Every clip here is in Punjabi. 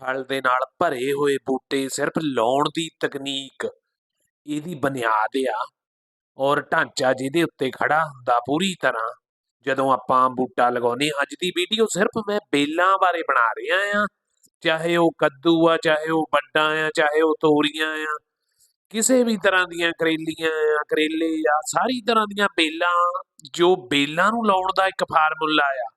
ਫਲ ਦੇ ਨਾਲ ਭਰੇ ਹੋਏ ਬੂਟੇ ਸਿਰਫ ਲਾਉਣ ਦੀ ਤਕਨੀਕ ਇਹਦੀ ਬੁਨਿਆਦ ਆ। ਔਰ ਢਾਂਚਾ ਜਿਹਦੇ ਉੱਤੇ ਖੜਾ ਹੁੰਦਾ ਪੂਰੀ ਤਰ੍ਹਾਂ, ਜਦੋਂ ਆਪਾਂ ਬੂਟਾ ਲਗਾਉਂਦੇ ਅੱਜ ਦੀ ਵੀਡੀਓ ਸਿਰਫ ਮੈਂ ਬੇਲਾਂ ਬਾਰੇ ਬਣਾ ਰਿਹਾ ਆ ਚਾਹੇ ਉਹ ਕੱਦੂ ਆ, ਚਾਹੇ ਉਹ ਵੱਡਾ ਆ, ਚਾਹੇ ਉਹ ਤੋਰੀਆਂ ਆ, ਕਿਸੇ ਵੀ ਤਰ੍ਹਾਂ ਦੀਆਂ ਕਰੇਲੀਆਂ ਆ, ਕਰੇਲੇ ਆ, ਸਾਰੀ ਤਰ੍ਹਾਂ ਦੀਆਂ ਬੇਲਾਂ, ਜੋ ਬੇਲਾਂ ਨੂੰ ਲਾਉਣ ਦਾ ਇੱਕ ਫਾਰਮੂਲਾ ਆ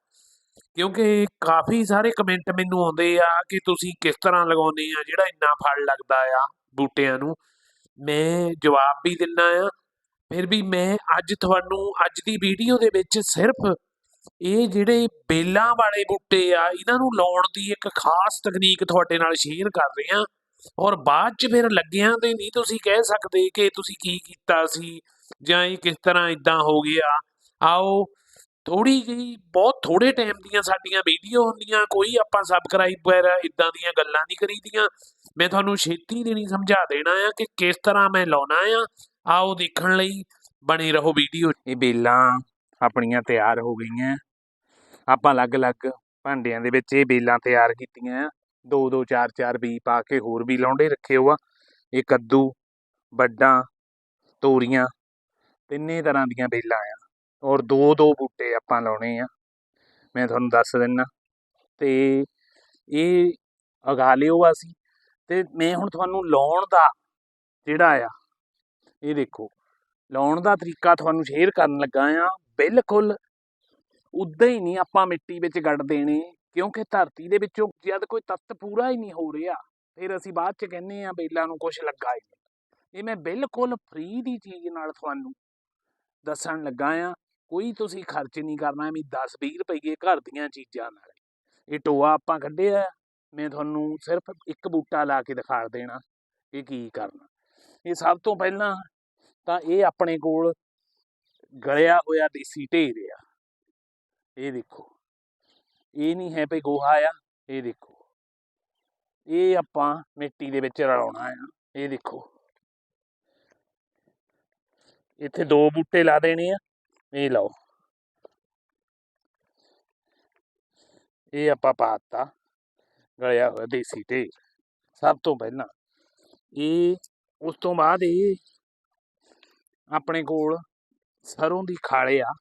ਕਿਉਂਕਿ ਕਾਫੀ ਸਾਰੇ ਕਮੈਂਟ ਮੈਨੂੰ ਆਉਂਦੇ ਆ ਕਿ ਤੁਸੀਂ ਕਿਸ ਤਰ੍ਹਾਂ ਲਗਾਉਂਦੇ ਆ, ਜਿਹੜਾ ਇੰਨਾ ਫਲ ਲੱਗਦਾ ਆ ਬੂਟਿਆਂ ਨੂੰ। ਮੈਂ ਜਵਾਬ ਵੀ ਦਿੰਦਾ ਆ, ਫਿਰ ਵੀ ਮੈਂ ਅੱਜ ਤੁਹਾਨੂੰ, ਅੱਜ ਦੀ ਵੀਡੀਓ ਦੇ ਵਿੱਚ ਸਿਰਫ ਇਹ ਜਿਹੜੇ ਬੇਲਾਂ ਵਾਲੇ ਬੂਟੇ ਆ, ਇਹਨਾਂ ਨੂੰ ਲਾਉਣ ਦੀ ਇੱਕ ਖਾਸ ਤਕਨੀਕ ਤੁਹਾਡੇ ਨਾਲ ਸ਼ੇਅਰ ਕਰ ਰਿਹਾ। ਔਰ ਬਾਅਦ ਚ ਫਿਰ ਲੱਗਿਆਂ ਤੇ ਨਹੀਂ ਤੁਸੀਂ ਕਹਿ ਸਕਦੇ ਕਿ ਤੁਸੀਂ ਕੀ ਕੀਤਾ ਸੀ ਜਾਂ ਇਹ ਕਿਸ ਤਰ੍ਹਾਂ ਇਦਾਂ ਹੋ ਗਿਆ। ਆਓ ਥੋੜੀ ਜਿਹੀ, ਬਹੁਤ ਥੋੜੇ ਟਾਈਮ ਦੀਆਂ ਸਾਡੀਆਂ ਵੀਡੀਓ ਹੁੰਦੀਆਂ, ਕੋਈ ਆਪਾਂ ਸਬਸਕ੍ਰਾਈਬ ਵਗੈਰਾ ਇਦਾਂ ਦੀਆਂ ਗੱਲਾਂ ਨਹੀਂ ਕਰੀਦੀਆਂ। ਮੈਂ ਤੁਹਾਨੂੰ ਛੇਤੀ ਦੇਣੀ ਸਮਝਾ ਦੇਣਾ ਆ ਕਿ ਕਿਸ ਤਰ੍ਹਾਂ ਮੈਂ ਲਾਉਣਾ ਆ। ਆਓ ਦੇਖਣ ਲਈ ਬਣੇ ਰਹੋ ਵੀਡੀਓ। ਇਹ ਬੇਲਾਂ ਆਪਣੀਆਂ ਤਿਆਰ ਹੋ ਗਈਆਂ। ਆਪਾਂ ਅਲੱਗ-ਅਲੱਗ ਭਾਂਡਿਆਂ ਦੇ ਵਿੱਚ ਇਹ ਬੇਲਾਂ ਤਿਆਰ ਕੀਤੀਆਂ ਆ। ਦੋ ਦੋ, ਚਾਰ ਚਾਰ ਬੀ ਪਾ ਕੇ ਹੋਰ ਵੀ ਲਾਉਂਦੇ ਰੱਖੇ ਹੋ ਇਹ ਕੱਦੂ, ਵੱਡਾਂ, ਤੋਰੀਆਂ, ਤਿੰਨੇ ਤਰ੍ਹਾਂ ਦੀਆਂ ਬੇਲਾਂ ਆ। ਔਰ ਦੋ ਦੋ ਬੂਟੇ ਆਪਾਂ ਲਾਉਣੇ ਆ। ਮੈਂ ਤੁਹਾਨੂੰ ਦੱਸ ਦਿੰਨਾ। ਤੇ ਇਹ ਉਗਾ ਲਿਓ ਅਸੀਂ। ਤੇ ਮੈਂ ਹੁਣ ਤੁਹਾਨੂੰ ਲਾਉਣ ਦਾ ਜਿਹੜਾ ਆ, ਇਹ ਦੇਖੋ, ਲਾਉਣ ਦਾ ਤਰੀਕਾ ਤੁਹਾਨੂੰ ਸ਼ੇਅਰ ਕਰਨ ਲੱਗਾ ਆ। ਬਿਲਕੁਲ ਉਦਾਂ ਹੀ ਨਹੀਂ ਆਪਾਂ ਮਿੱਟੀ ਵਿੱਚ ਗੱਡ ਦੇਣੇ, ਕਿਉਂਕਿ ਧਰਤੀ ਦੇ ਵਿੱਚੋਂ ਜਦ ਕੋਈ ਤੱਤ ਪੂਰਾ ਹੀ ਨਹੀਂ ਹੋ ਰਿਹਾ, ਫਿਰ ਅਸੀਂ ਬਾਅਦ ਚ ਕਹਿੰਦੇ ਆ ਬੇਲਾਂ ਨੂੰ ਕੁਝ ਲੱਗਾ ਹੀ ਇਹ ਮੈਂ ਬਿਲਕੁਲ ਫ੍ਰੀ ਦੀ ਚੀਜ਼ ਨਾਲ ਤੁਹਾਨੂੰ ਦੱਸਣ ਲੱਗਾ ਆ। ਕੋਈ ਤੁਸੀਂ ਖਰਚ ਨਹੀਂ ਕਰਨਾ, ਐਵੇਂ 10 20 ਰੁਪਏ ਘਰ ਦੀਆਂ ਚੀਜ਼ਾਂ ਨਾਲ। ਇਹ ਟੋਆ ਆਪਾਂ ਕੱਢਿਆ ਮੈਂ ਤੁਹਾਨੂੰ ਸਿਰਫ ਇੱਕ ਬੂਟਾ ਲਾ ਕੇ ਦਿਖਾ ਦੇਣਾ ਇਹ ਕੀ ਕਰਨਾ। ਇਹ ਸਭ ਤੋਂ ਪਹਿਲਾਂ ਤਾਂ ਇਹ ਆਪਣੇ ਕੋਲ ਗਲਿਆ ਹੋਇਆ ਦੇਸੀ ਢੇਰ ਆ। ਇਹ ਦੇਖੋ। ਇਹ ਨਹੀਂ ਹੈ ਭਈ ਗੋਹਾ ਆ, ਇਹ ਦੇਖੋ। ਇਹ ਆਪਾਂ ਮਿੱਟੀ ਦੇ ਵਿੱਚ ਰਲਾਉਣਾ ਆ, ਇਹ ਦੇਖੋ। ਇੱਥੇ ਦੋ ਬੂਟੇ ਲਾ ਦੇਣੇ ਆ। ਇਹ ਲਓ ਇਹ ਆਪਾਂ ਪਾਤਾ ਗਲਿਆ ਹੋਇਆ ਦੇਸੀ ਢੇਰ ਸਭ ਤੋਂ ਪਹਿਲਾਂ ਇਹ ਉਸ ਤੋਂ ਬਾਅਦ ਇਹ ਆਪਣੇ ਕੋਲ ਸਰੋਂ ਦੀ ਖਾਲੇ ਆ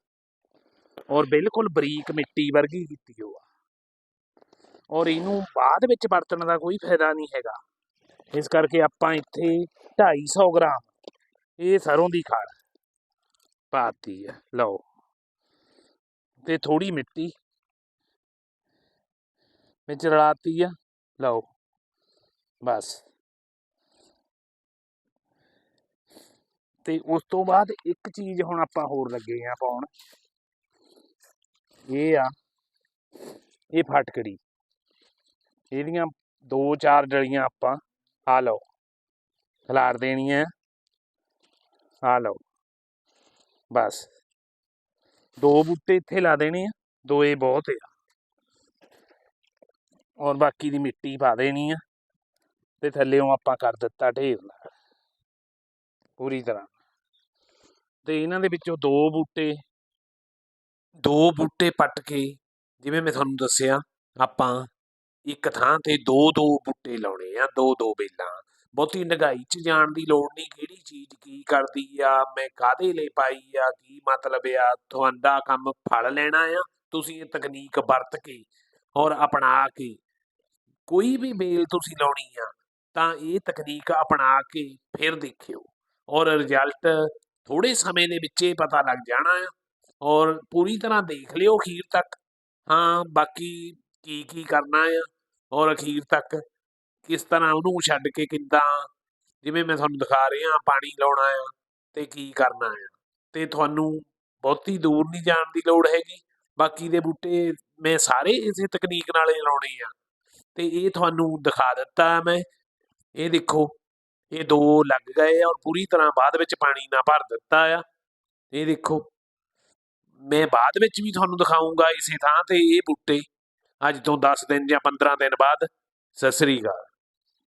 ਔਰ ਬਿਲਕੁਲ ਬਰੀਕ ਮਿੱਟੀ ਵਰਗੀ ਕੀਤੀ ਹੋ ਆ ਔਰ ਇਹਨੂੰ ਬਾਅਦ ਵਿੱਚ ਵਰਤਣ ਦਾ ਕੋਈ ਫਾਇਦਾ ਨਹੀਂ ਹੈਗਾ ਇਸ ਕਰਕੇ ਆਪਾਂ ਇੱਥੇ 250 ਗ੍ਰਾਮ ਇਹ ਸਰੋਂ ਦੀ ਖਾਲ ਪਾਤੀ ਆ ਲਓ ਤੇ ਥੋੜੀ ਮਿੱਟੀ ਵਿੱਚ ਰਲਾਤੀ ਆ ਲਓ ਬਸ ਤੇ ਉਸ ਤੋਂ ਬਾਅਦ ਇੱਕ ਚੀਜ਼ ਹੁਣ ਆਪਾਂ ਹੋਰ ਲੱਗੇ ਆ ਪਾਉਣ ਇਹ ਆ ਇਹ ਫਟਕੜੀ ਇਹਦੀਆਂ ਦੋ ਚਾਰ ਡਲੀਆਂ ਆਪਾਂ ਆ ਲਓ ਖਿਲਾਰ ਦੇਣੀਆਂ ਆ ਲਓ ਬਸ। ਦੋ ਬੂਟੇ ਇੱਥੇ ਲਾ ਦੇਣੇ ਆ, ਦੋ ਇਹ ਬਹੁਤ ਆ। ਔਰ ਬਾਕੀ ਦੀ ਮਿੱਟੀ ਪਾ ਦੇਣੀ ਆ, ਤੇ ਥੱਲੇੋਂ ਆਪਾਂ ਕਰ ਦਿੱਤਾ ਢੇਰ ਨਾਲ। ਪੂਰੀ ਤਰ੍ਹਾਂ। ਤੇ ਇਹਨਾਂ ਦੇ ਵਿੱਚੋਂ ਦੋ ਬੂਟੇ ਦੋ ਬੂਟੇ ਪੱਟ ਕੇ, ਜਿਵੇਂ ਮੈਂ ਤੁਹਾਨੂੰ ਦੱਸਿਆ, ਆਪਾਂ ਇੱਕ ਥਾਂ ਤੇ ਦੋ ਦੋ ਬੂਟੇ ਲਾਉਣੇ ਆ ਦੋ ਦੋ ਬੇਲਾਂ। ਬਹੁਤੀ ਡਗਾਈ 'ਚ ਜਾਣ ਦੀ ਲੋੜ ਨਹੀਂ ਕਿਹੜੀ ਚੀਜ਼ ਕੀ ਕਰਦੀ ਆ, ਮੈਂ ਕਾਦੇ ਲਈ ਪਾਈ ਆ, ਕੀ ਮਤਲਬ ਆ, ਤੁਹਾਡਾ ਕੰਮ ਫਲ ਲੈਣਾ ਆ, ਤੁਸੀਂ ਇਹ ਤਕਨੀਕ ਵਰਤ ਕੇ ਔਰ ਅਪਣਾ ਕੇ। ਕੋਈ ਵੀ ਬੇਲ ਤੁਸੀਂ ਲਾਉਣੀ ਆ, ਤਾਂ ਇਹ ਤਕਨੀਕ ਅਪਣਾ ਕੇ ਫਿਰ ਦੇਖਿਓ। ਔਰ ਰਿਜ਼ਲਟ ਥੋੜੇ ਸਮੇਂ ਦੇ ਵਿੱਚ ਹੀ ਪਤਾ ਲੱਗ ਜਾਣਾ ਆ। ਔਰ ਪੂਰੀ ਤਰ੍ਹਾਂ ਦੇਖ ਲਿਓ ਅਖੀਰ ਤੱਕ। ਹਾਂ, ਬਾਕੀ ਕੀ ਕੀ ਕਰਨਾ ਆ। ਔਰ ਅਖੀਰ ਤੱਕ ਕਿਸ ਤਰ੍ਹਾਂ ਉਹਨੂੰ ਛੱਡ ਕੇ ਕਿੱਦਾਂ? ਜਿਵੇਂ ਮੈਂ ਤੁਹਾਨੂੰ ਦਿਖਾ ਰਿਹਾ, ਪਾਣੀ ਲਾਉਣਾ ਆ ਤੇ ਕੀ ਕਰਨਾ ਆ। ਤੇ ਤੁਹਾਨੂੰ ਬਹੁਤੀ ਦੂਰ ਨਹੀਂ ਜਾਣ ਦੀ ਲੋੜ ਹੈਗੀ। ਬਾਕੀ ਦੇ ਬੂਟੇ ਮੈਂ ਸਾਰੇ ਇਸੇ ਤਕਨੀਕ ਨਾਲ ਹੀ ਲਾਉਣੇ ਆ। ਤੇ ਇਹ ਤੁਹਾਨੂੰ ਦਿਖਾ ਦਿੱਤਾ ਮੈਂ। ਇਹ ਦੇਖੋ, ਇਹ ਦੋ ਲੱਗ ਗਏ ਔਰ ਪੂਰੀ ਤਰ੍ਹਾਂ ਬਾਅਦ ਵਿੱਚ ਪਾਣੀ ਨਾ ਭਰ ਦਿੱਤਾ ਆ। ਇਹ ਦੇਖੋ, ਮੈਂ ਬਾਅਦ ਵਿੱਚ ਵੀ ਤੁਹਾਨੂੰ ਦਿਖਾਉਂਗਾ ਇਸੇ ਥਾਂ ਤੇ ਇਹ ਬੂਟੇ। ਅੱਜ ਤੋਂ 10 ਦਿਨ ਜਾਂ 15 ਦਿਨ ਬਾਅਦ। ਸਤਿ ਸ੍ਰੀ ਅਕਾਲ।